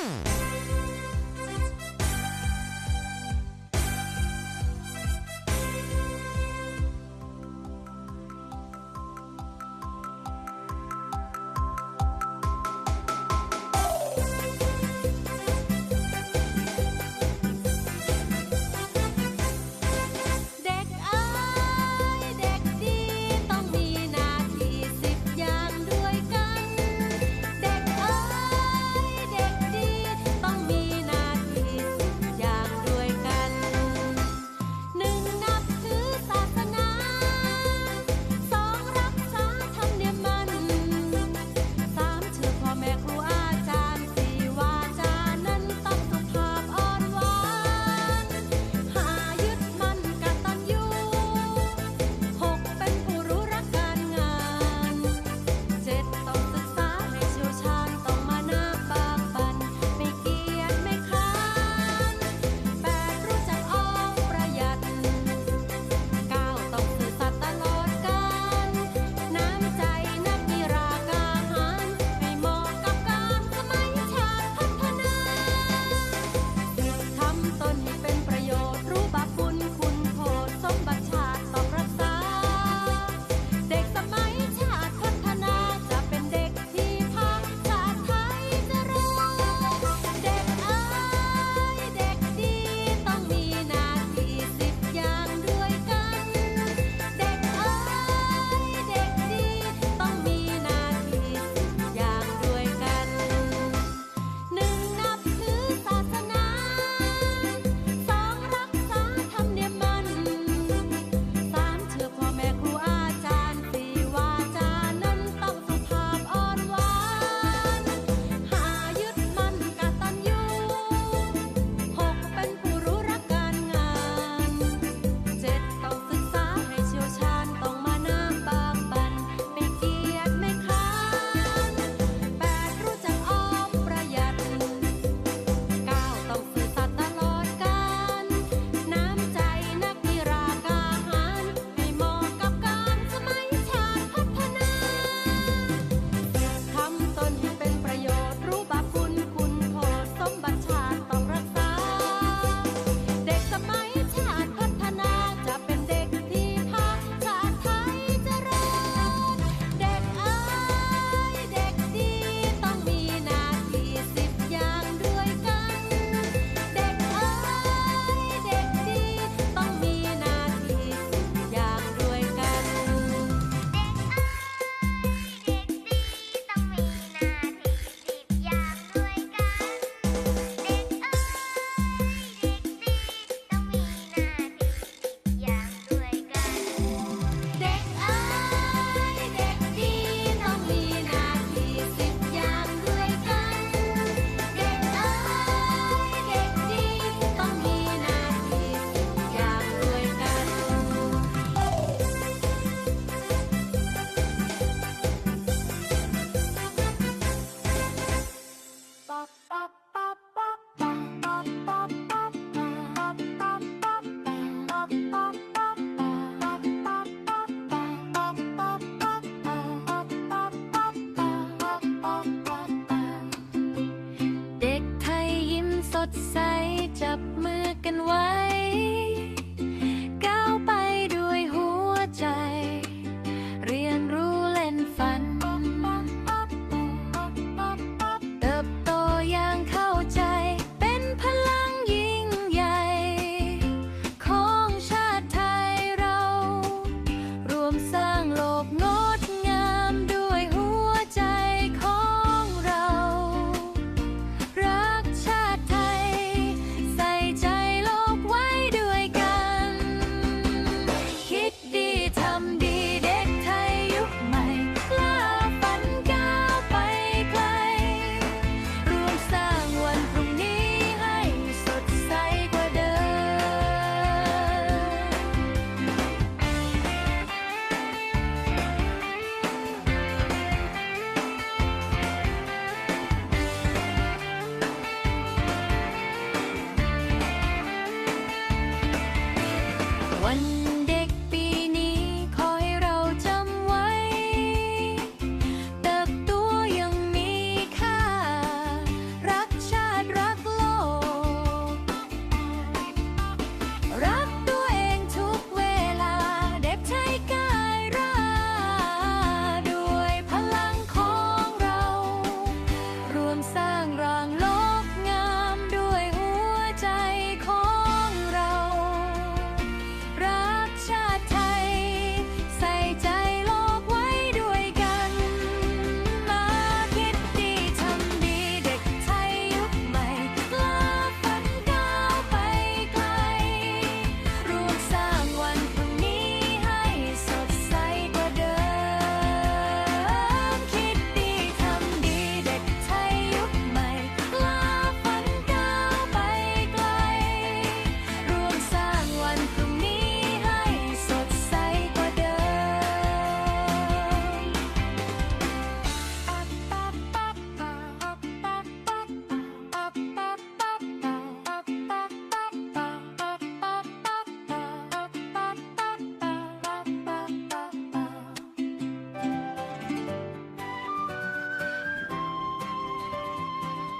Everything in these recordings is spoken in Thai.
เ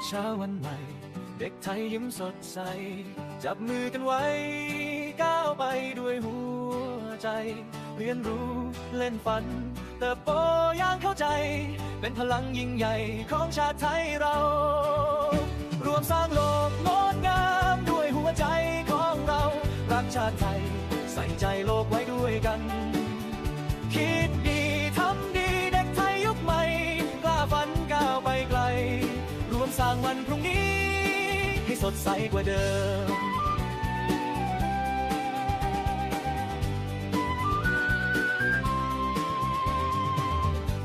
เช้าวันใหม่ เด็กไทยยิ้มสดใส จับมือกันไว้ ก้าวไปด้วยหัวใจ เรียนรู้เล่นฝัน เติบโตอย่างเข้าใจ เป็นพลังยิ่งใหญ่ของชาติไทยเรา รวมสร้างโลกงดงามด้วยหัวใจของเรา รักชาติไทย ใส่ใจโลกไว้ด้วยกัน คิด วันพรุ่งนี้ ให้สดใสกว่าเดิม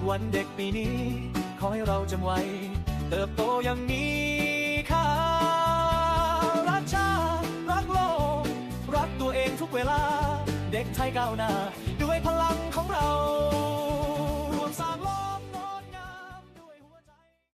วันเด็กปีนี้ ขอให้เราจำไว้ เติบโตอยังมีค่ารักชาติรักโลก รักตัวเองทุกเวลา เด็กไทยก้าวหน้า ด้วยพลังของเรา